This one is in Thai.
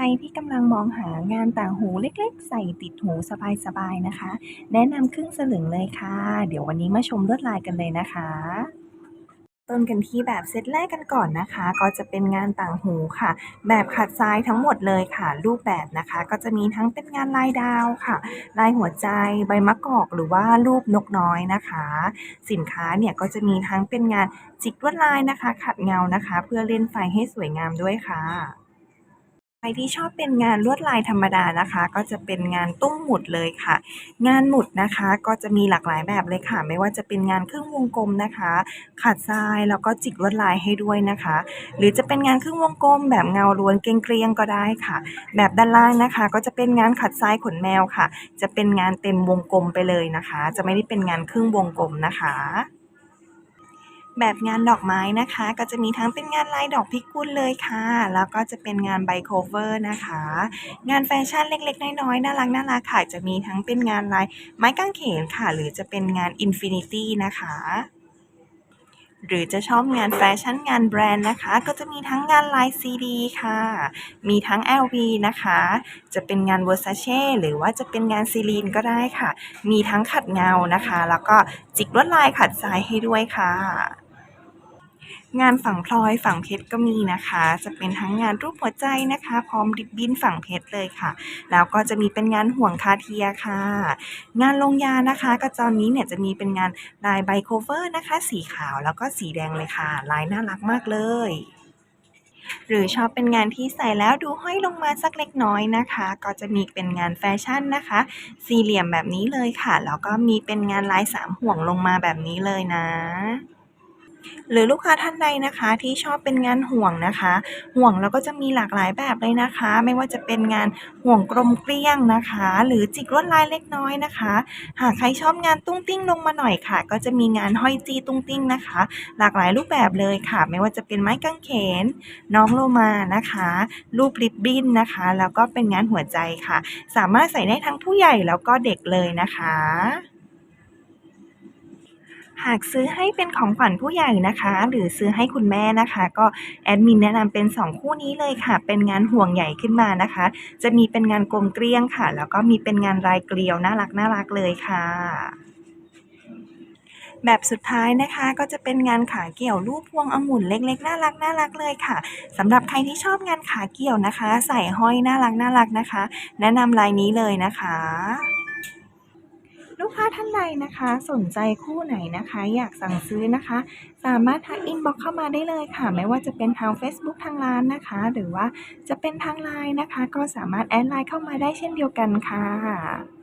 รที่กำลังมองหางานต่างหูเล็กๆ ใส่ติดหูสบายๆนะคะ แนะนำครึ่งสลึงเลยค่ะ เดี๋ยววันนี้มาชมลวดลายกันเลยนะคะ ต้นกันที่แบบเซตแรกกันก่อนนะคะ ก็จะเป็นงานต่างหูค่ะ แบบขัดซ้ายทั้งหมดเลยค่ะ รูปแบบนะคะ ก็จะมีทั้งเป็นงานลายดาวค่ะ ลายหัวใจใบมะกอกหรือว่ารูปนกน้อยนะคะ สินค้าเนี่ยก็จะมีทั้งเป็นงานจิกลวดลายนะคะ ขัดเงานะคะ เพื่อเล่นไฟให้สวยงามด้วยค่ะ ใครที่ชอบเป็นงานลวดลายธรรมดานะคะ ก็จะเป็นงานตุ้มหมุดเลยค่ะ งานหมุดนะคะก็จะมีหลากหลายแบบเลยค่ะ ไม่ว่าจะเป็นงานครึ่งวงกลมนะคะ ขัดทรายแล้วก็จิกลวดลายให้ด้วยนะคะ หรือจะเป็นงานครึ่งวงกลม แบบเงาล้วนเกรียงก็ได้ค่ะ แบบด้านล่างนะคะ ก็จะเป็นงานขัดทรายขนแมวค่ะ จะเป็นงานเต็มวงกลมไปเลยนะคะ จะไม่ได้เป็นงานครึ่งวงกลมนะคะ แบบงานดอกไม้นะคะ ก็จะมีทั้งเป็นงานลายดอกพิกุลเลยค่ะ แล้วก็จะเป็นงานใบโคเวอร์นะคะ งานแฟชั่นเล็กๆ น้อยๆ น่ารักน่ารักค่ะ จะมีทั้งเป็นงานลายไม้กางเขนค่ะ หรือจะเป็นงานอินฟินิตี้นะคะหรือจะชอบงานแฟชั่นงานแบรนด์นะคะ ก็จะมีทั้งงานลายซีดีค่ะ มีทั้ง LV นะคะ จะเป็นงาน Versace หรือว่าจะเป็นงานซีลีนก็ได้ค่ะ มีทั้งขัดเงานะคะ แล้วก็จิกลวดลายขัดทรายให้ด้วยค่ะ งานฝั่งพลอยฝั่งเพชรก็มีนะคะ จะเป็นทั้งงานรูปหัวใจนะคะ พร้อมริบบิ้นฝั่งเพชรเลยค่ะ แล้วก็จะมีเป็นงานห่วงคาเทียค่ะ งานลงยานะคะกระจอนนี้เนี่ยจะมีเป็นงานลายไบโคเวอร์นะคะ สีขาวแล้วก็สีแดงเลยค่ะ ลายน่ารักมากเลยหรือชอบเป็นงานที่ใส่แล้วดูห้อยลงมาสักเล็กน้อยนะคะ ก็จะมีเป็นงานแฟชั่นนะคะ สี่เหลี่ยมแบบนี้เลยค่ะ แล้วก็มีเป็นงานลายสามห่วงลงมาแบบนี้เลยนะ หรือลูกค้าท่านใดนะคะ ที่ชอบเป็นงานห่วงนะคะ ห่วงแล้วก็จะมีหลากหลายแบบเลยนะคะ ไม่ว่าจะเป็นงานห่วงกลมเกลี้ยงนะคะ หรือจิกลวดลายเล็กน้อยนะคะ หากใครชอบงานตุ้งติ้งลงมาหน่อยค่ะ ก็จะมีงานห้อยจีตุ้งติ้งนะคะ หลากหลายรูปแบบเลยค่ะ ไม่ว่าจะเป็นไม้กางเขน น้องโลมานะคะ รูปริบบิ้นนะคะ แล้วก็เป็นงานหัวใจค่ะ สามารถใส่ได้ทั้งผู้ใหญ่แล้วก็เด็กเลยนะคะ หากซื้อให้เป็นของขวัญผู้ใหญ่นะคะ หรือซื้อให้คุณแม่นะคะ ก็แอดมินแนะนำเป็น 2 คู่นี้เลยค่ะ เป็นงานห่วงใหญ่ขึ้นมานะคะ จะมีเป็นงานกลมเกลี้ยงค่ะ แล้วก็มีเป็นงานลายเกลียวน่ารักน่ารักเลยค่ะแบบสุดท้ายนะคะก็จะเป็นงานขาเกี่ยวรูปพวงองุ่นเล็กๆน่ารักน่ารักเลยค่ะสำหรับใครที่ชอบงานขาเกี่ยวนะคะ ใส่ห้อยน่ารักน่ารักนะคะ แนะนำลายนี้เลยนะคะ ลูกค้าท่านใดนะคะ สนใจคู่ไหนนะคะ อยากสั่งซื้อนะคะ สามารถทักอินบ็อกเข้ามาได้เลยค่ะ ไม่ว่าจะเป็นทาง Facebook ทางร้านนะคะ หรือว่าจะเป็นทางไลน์นะคะ ก็สามารถแอดไลน์เข้ามาได้เช่นเดียวกันค่ะ